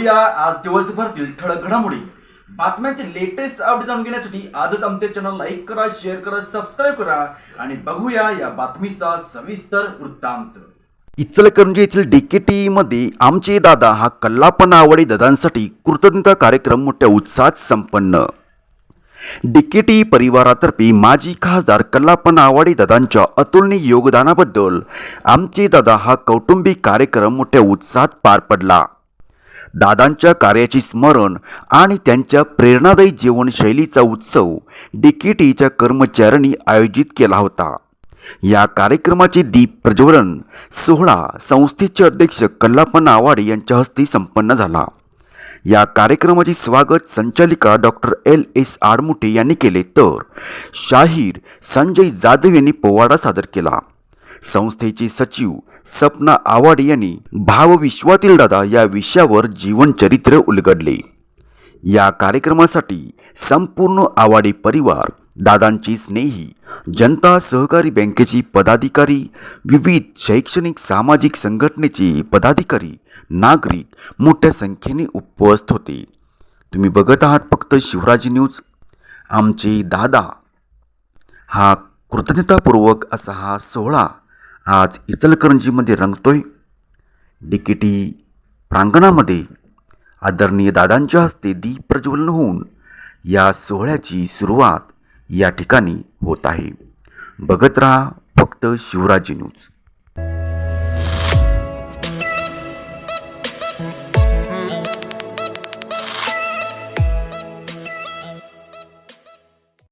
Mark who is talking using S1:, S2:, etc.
S1: बघूया. आज दिवसभरातील ठळक घडामोडी. बातम्यांचे लेटेस्ट अपडेट जाणून घेण्यासाठी आजच आमच्या चॅनल लाईक करा शेअर करा सबस्क्राईब करा आणि बघूया या बातमीचा सविस्तर वृत्तांत.
S2: इचलकरंजी येथील डीकेटी मध्ये आमचे दादा हा कल्लापना आवडी दादांसाठी कृतज्ञता कार्यक्रम मोठ्या उत्साहात संपन्न. डीकेटी परिवारातर्फे माजी खासदार कल्लापन आवाडी दादांच्या अतुलनीय योगदानाबद्दल आमचे दादा हा कौटुंबिक कार्यक्रम मोठ्या उत्साहात पार पडला. दादांच्या कार्याची स्मरण आणि त्यांच्या प्रेरणादायी जीवनशैलीचा उत्सव डीकेटीच्या कर्मचाऱ्यांनी आयोजित केला होता. या कार्यक्रमाचे दीप प्रज्वलन सोहळा संस्थेचे अध्यक्ष कल्लापन आवाडे यांच्या हस्ते संपन्न झाला. या कार्यक्रमाचे स्वागत संचालिका डॉक्टर एल. एस. आडमुठे यांनी केले तर शाहीर संजय जाधव यांनी पोवाडा सादर केला. संस्थेचे सचिव सपना आवाडे यांनी भावविश्वातील दादा या विषयावर जीवनचरित्र उलगडले. या कार्यक्रमासाठी संपूर्ण आवाडे परिवार दादांची स्नेही जनता सहकारी बँकेची पदाधिकारी विविध शैक्षणिक सामाजिक संघटनेचे पदाधिकारी नागरिक मोठ्या संख्येने उपस्थित होते. तुम्ही बघत आहात फक्त शिवराजी न्यूज. आमचे दादा. हा कृतज्ञतापूर्वक असा हा सोहळा आज इचलकरंजीमध्ये रंगतोय. डिकेटी प्रांगणामध्ये आदरणीय दादांच्या हस्ते दीप प्रज्वलन होऊन या सोहळ्याची सुरुवात या ठिकाणी होत आहे. बघत राहा फक्त शिवराजी न्यूज.